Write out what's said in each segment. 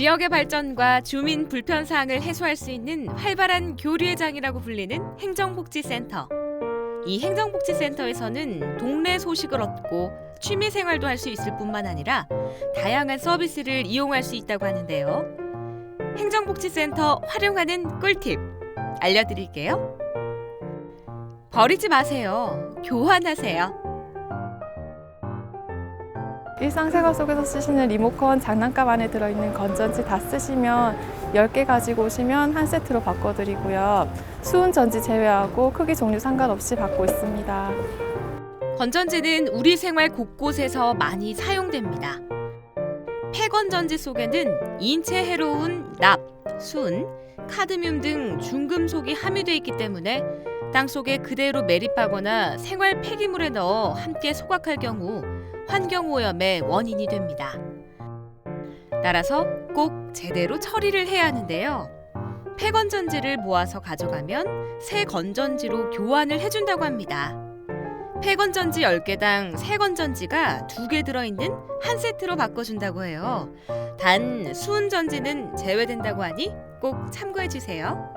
지역의 발전과 주민 불편 사항을 해소할 수 있는 활발한 교류의 장이라고 불리는 행정복지센터. 이 행정복지센터에서는 동네 소식을 얻고 취미 생활도 할 수 있을 뿐만 아니라 다양한 서비스를 이용할 수 있다고 하는데요. 행정복지센터 활용하는 꿀팁 알려드릴게요. 버리지 마세요. 교환하세요. 일상생활 속에서 쓰시는 리모컨 장난감 안에 들어있는 건전지 다 쓰시면 10개 가지고 오시면 한 세트로 바꿔드리고요. 수은 전지 제외하고 크기 종류 상관없이 받고 있습니다. 건전지는 우리 생활 곳곳에서 많이 사용됩니다. 폐건전지 속에는 인체 해로운 납, 순, 카드뮴 등 중금속이 함유되어 있기 때문에 땅 속에 그대로 매립하거나 생활 폐기물에 넣어 함께 소각할 경우 환경 오염의 원인이 됩니다. 따라서 꼭 제대로 처리를 해야 하는데요. 폐건전지를 모아서 가져가면 새 건전지로 교환을 해준다고 합니다. 폐건전지 10개당 새 건전지가 2개 들어있는 한 세트로 바꿔준다고 해요. 단 수은전지는 제외된다고 하니 꼭 참고해 주세요.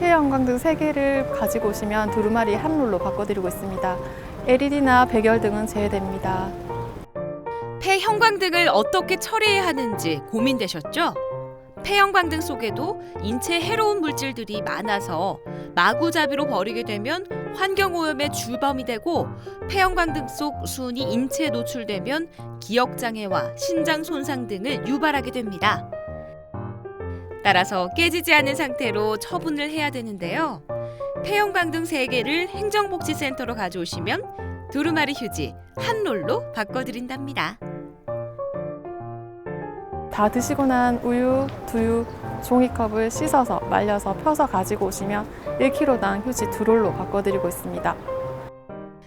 폐형광등 3개를 가지고 오시면 두루마리 한 롤로 바꿔드리고 있습니다. LED나 백열 등은 제외됩니다. 폐 형광등을 어떻게 처리해야 하는지 고민되셨죠? 폐형광등 속에도 인체 해로운 물질들이 많아서 마구잡이로 버리게 되면 환경오염의 주범이 되고 폐형광등 속 수은이 인체에 노출되면 기억장애와 신장 손상 등을 유발하게 됩니다. 따라서 깨지지 않은 상태로 처분을 해야 되는데요. 폐형광등 3개를 행정복지센터로 가져오시면 두루마리 휴지 한 롤로 바꿔드린답니다. 다 드시고 난 우유, 두유, 종이컵을 씻어서 말려서 펴서 가지고 오시면 1kg당 휴지 2롤로 바꿔드리고 있습니다.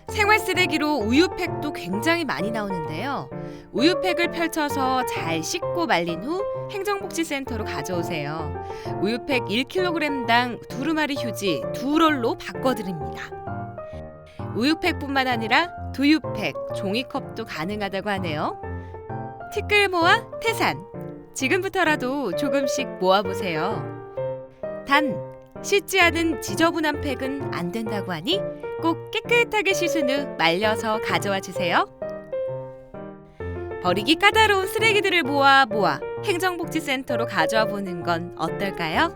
생활 쓰레기로 우유팩도 굉장히 많이 나오는데요. 우유팩을 펼쳐서 잘 씻고 말린 후 행정복지센터로 가져오세요. 우유팩 1kg당 두루마리 휴지 두 롤로 바꿔드립니다. 우유팩뿐만 아니라 두유팩, 종이컵도 가능하다고 하네요. 티끌 모아 태산. 지금부터라도 조금씩 모아보세요. 단, 씻지 않은 지저분한 팩은 안 된다고 하니 꼭 깨끗하게 씻은 후 말려서 가져와 주세요. 버리기 까다로운 쓰레기들을 모아 모아 행정복지센터로 가져와 보는 건 어떨까요?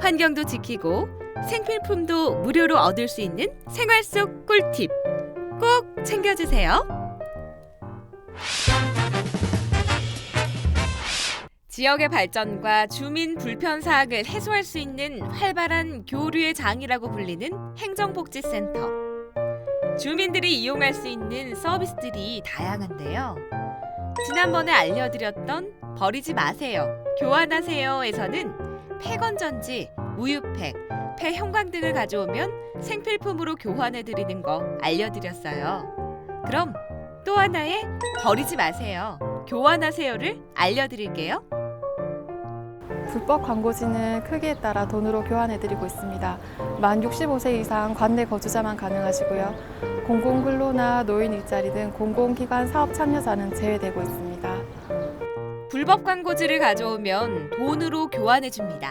환경도 지키고 생필품도 무료로 얻을 수 있는 생활 속 꿀팁 꼭 챙겨주세요. 지역의 발전과 주민 불편 사항을 해소할 수 있는 활발한 교류의 장이라고 불리는 행정복지센터. 주민들이 이용할 수 있는 서비스들이 다양한데요. 지난번에 알려드렸던 버리지 마세요, 교환하세요에서는 폐건전지, 우유팩, 폐형광 등을 가져오면 생필품으로 교환해 드리는 거 알려드렸어요. 그럼 또 하나의 버리지 마세요, 교환하세요를 알려드릴게요. 불법 광고지는 크기에 따라 돈으로 교환해드리고 있습니다. 만 65세 이상 관내 거주자만 가능하시고요. 공공근로나 노인 일자리 등 공공기관 사업 참여자는 제외되고 있습니다. 불법 광고지를 가져오면 돈으로 교환해 줍니다.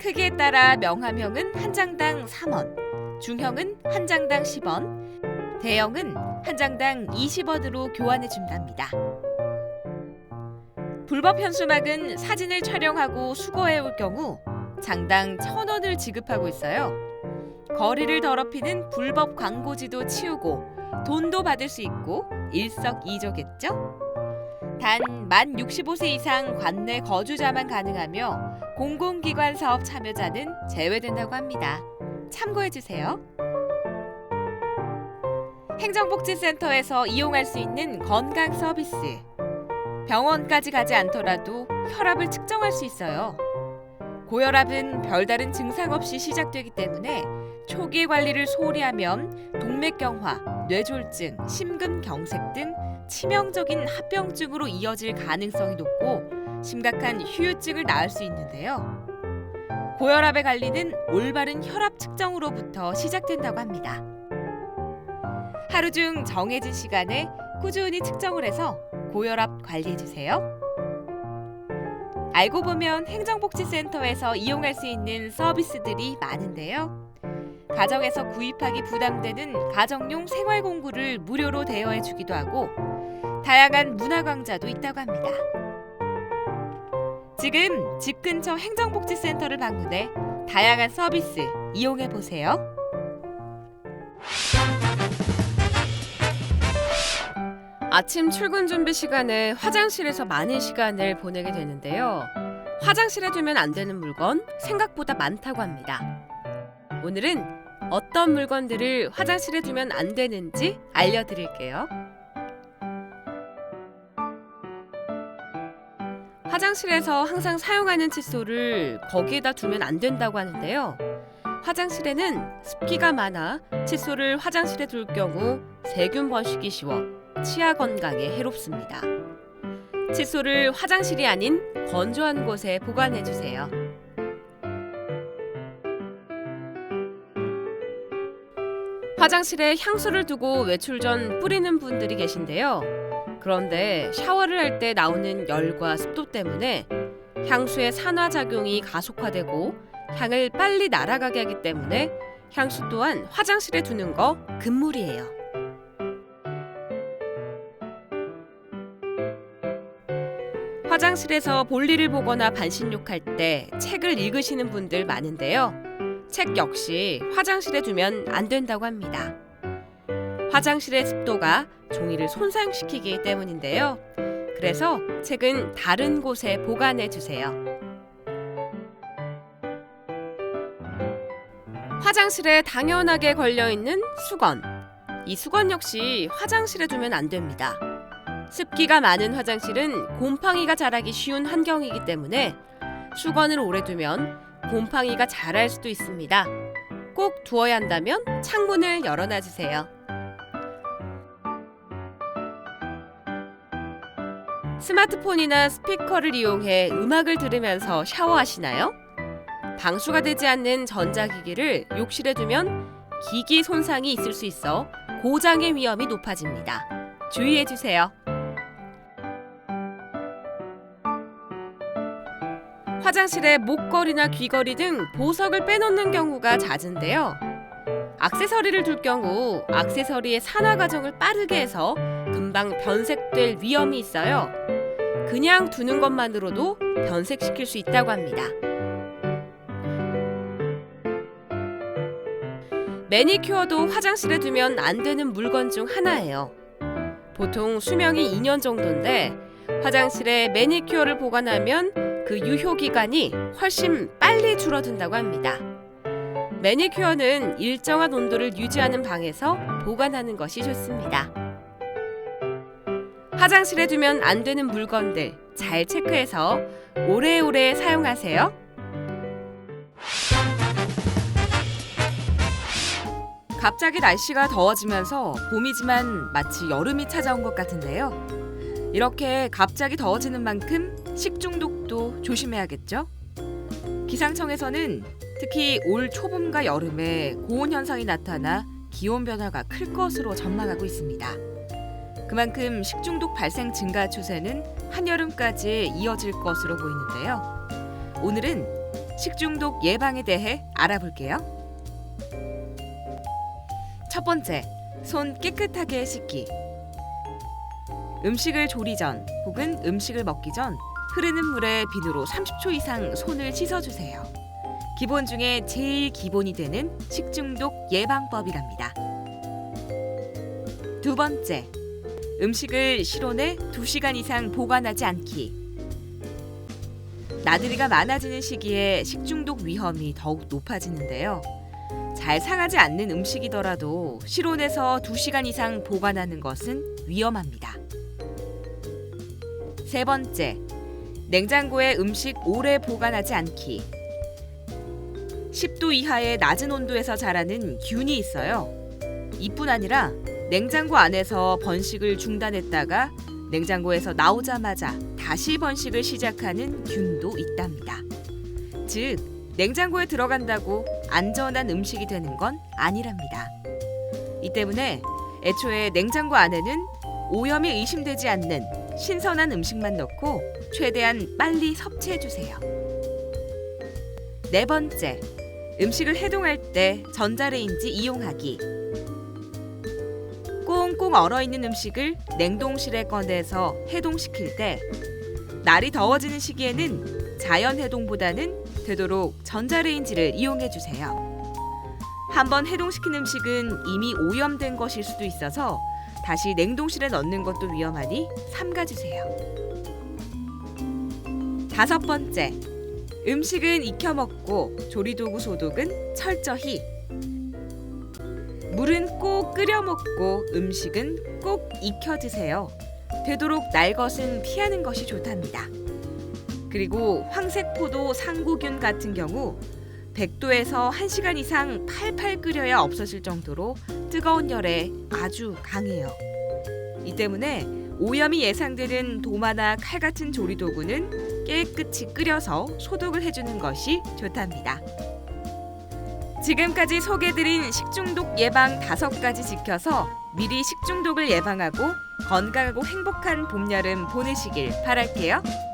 크기에 따라 명함형은 한 장당 3원, 중형은 한 장당 10원, 대형은 한 장당 20원으로 교환해 준답니다. 불법 현수막은 사진을 촬영하고 수거해 올 경우 장당 1,000원을 지급하고 있어요. 거리를 더럽히는 불법 광고지도 치우고 돈도 받을 수 있고 일석이조겠죠? 단 만 65세 이상 관내 거주자만 가능하며 공공기관 사업 참여자는 제외된다고 합니다. 참고해 주세요. 행정복지센터에서 이용할 수 있는 건강 서비스. 병원까지 가지 않더라도 혈압을 측정할 수 있어요. 고혈압은 별다른 증상 없이 시작되기 때문에 초기 관리를 소홀히 하면 동맥경화, 뇌졸중, 심근경색 등 치명적인 합병증으로 이어질 가능성이 높고 심각한 후유증을 낳을 수 있는데요. 고혈압의 관리는 올바른 혈압 측정으로부터 시작된다고 합니다. 하루 중 정해진 시간에 꾸준히 측정을 해서 고혈압 관리해 주세요. 알고 보면 행정복지센터에서 이용할 수 있는 서비스들이 많은데요. 가정에서 구입하기 부담되는 가정용 생활 공구를 무료로 대여해 주기도 하고 다양한 문화 강좌도 있다고 합니다. 지금 집 근처 행정복지센터를 방문해 다양한 서비스 이용해 보세요. 아침 출근 준비 시간에 화장실에서 많은 시간을 보내게 되는데요. 화장실에 두면 안 되는 물건 생각보다 많다고 합니다. 오늘은 어떤 물건들을 화장실에 두면 안 되는지 알려드릴게요. 화장실에서 항상 사용하는 칫솔을 거기에다 두면 안 된다고 하는데요. 화장실에는 습기가 많아 칫솔을 화장실에 둘 경우 세균 번식이 쉬워 치아 건강에 해롭습니다. 칫솔을 화장실이 아닌 건조한 곳에 보관해 주세요. 화장실에 향수를 두고 외출 전 뿌리는 분들이 계신데요. 그런데 샤워를 할 때 나오는 열과 습도 때문에 향수의 산화작용이 가속화되고 향을 빨리 날아가게 하기 때문에 향수 또한 화장실에 두는 거 금물이에요. 화장실에서 볼일을 보거나 반신욕할 때 책을 읽으시는 분들 많은데요. 책 역시 화장실에 두면 안 된다고 합니다. 화장실의 습도가 종이를 손상시키기 때문인데요. 그래서 책은 다른 곳에 보관해 주세요. 화장실에 당연하게 걸려 있는 수건. 이 수건 역시 화장실에 두면 안 됩니다. 습기가 많은 화장실은 곰팡이가 자라기 쉬운 환경이기 때문에 수건을 오래 두면 곰팡이가 자랄 수도 있습니다. 꼭 두어야 한다면 창문을 열어놔 주세요. 스마트폰이나 스피커를 이용해 음악을 들으면서 샤워하시나요? 방수가 되지 않는 전자기기를 욕실에 두면 기기 손상이 있을 수 있어 고장의 위험이 높아집니다. 주의해 주세요. 화장실에 목걸이나 귀걸이 등 보석을 빼놓는 경우가 잦은데요. 액세서리를 둘 경우 액세서리의 산화 과정을 빠르게 해서 금방 변색될 위험이 있어요. 그냥 두는 것만으로도 변색시킬 수 있다고 합니다. 매니큐어도 화장실에 두면 안 되는 물건 중 하나예요. 보통 수명이 2년 정도인데 화장실에 매니큐어를 보관하면 그 유효 기간이 훨씬 빨리 줄어든다고 합니다. 매니큐어는 일정한 온도를 유지하는 방에서 보관하는 것이 좋습니다. 화장실에 두면 안 되는 물건들 잘 체크해서 오래오래 사용하세요. 갑자기 날씨가 더워지면서 봄이지만 마치 여름이 찾아온 것 같은데요. 이렇게 갑자기 더워지는 만큼 식중독도 조심해야겠죠? 기상청에서는 특히 올 초봄과 여름에 고온 현상이 나타나 기온 변화가 클 것으로 전망하고 있습니다. 그만큼 식중독 발생 증가 추세는 한여름까지 이어질 것으로 보이는데요. 오늘은 식중독 예방에 대해 알아볼게요. 첫 번째, 손 깨끗하게 씻기. 음식을 조리 전 혹은 음식을 먹기 전 흐르는 물에 비누로 30초 이상 손을 씻어주세요. 기본 중에 제일 기본이 되는 식중독 예방법이랍니다. 두 번째, 음식을 실온에 2시간 이상 보관하지 않기. 나들이가 많아지는 시기에 식중독 위험이 더욱 높아지는데요. 잘 상하지 않는 음식이더라도 실온에서 2시간 이상 보관하는 것은 위험합니다. 세 번째, 냉장고에 음식 오래 보관하지 않기. 10도 이하의 낮은 온도에서 자라는 균이 있어요. 이뿐 아니라 냉장고 안에서 번식을 중단했다가 냉장고에서 나오자마자 다시 번식을 시작하는 균도 있답니다. 즉, 냉장고에 들어간다고 안전한 음식이 되는 건 아니랍니다. 이 때문에 애초에 냉장고 안에는 오염이 의심되지 않는 신선한 음식만 넣고 최대한 빨리 섭취해 주세요. 네 번째, 음식을 해동할 때 전자레인지 이용하기. 꽁꽁 얼어 있는 음식을 냉동실에 꺼내서 해동시킬 때 날이 더워지는 시기에는 자연 해동보다는 되도록 전자레인지를 이용해 주세요. 한번 해동시킨 음식은 이미 오염된 것일 수도 있어서 다시 냉동실에 넣는 것도 위험하니 삼가 주세요. 다섯 번째, 음식은 익혀 먹고 조리도구 소독은 철저히. 물은 꼭 끓여 먹고 음식은 꼭 익혀 드세요. 되도록 날 것은 피하는 것이 좋답니다. 그리고 황색포도 상구균 같은 경우 100도에서 1시간 이상 팔팔 끓여야 없어질 정도로 뜨거운 열에 아주 강해요. 이 때문에 오염이 예상되는 도마나 칼 같은 조리 도구는 깨끗이 끓여서 소독을 해주는 것이 좋답니다. 지금까지 소개드린 식중독 예방 다섯 가지 지켜서 미리 식중독을 예방하고 건강하고 행복한 봄, 여름 보내시길 바랄게요.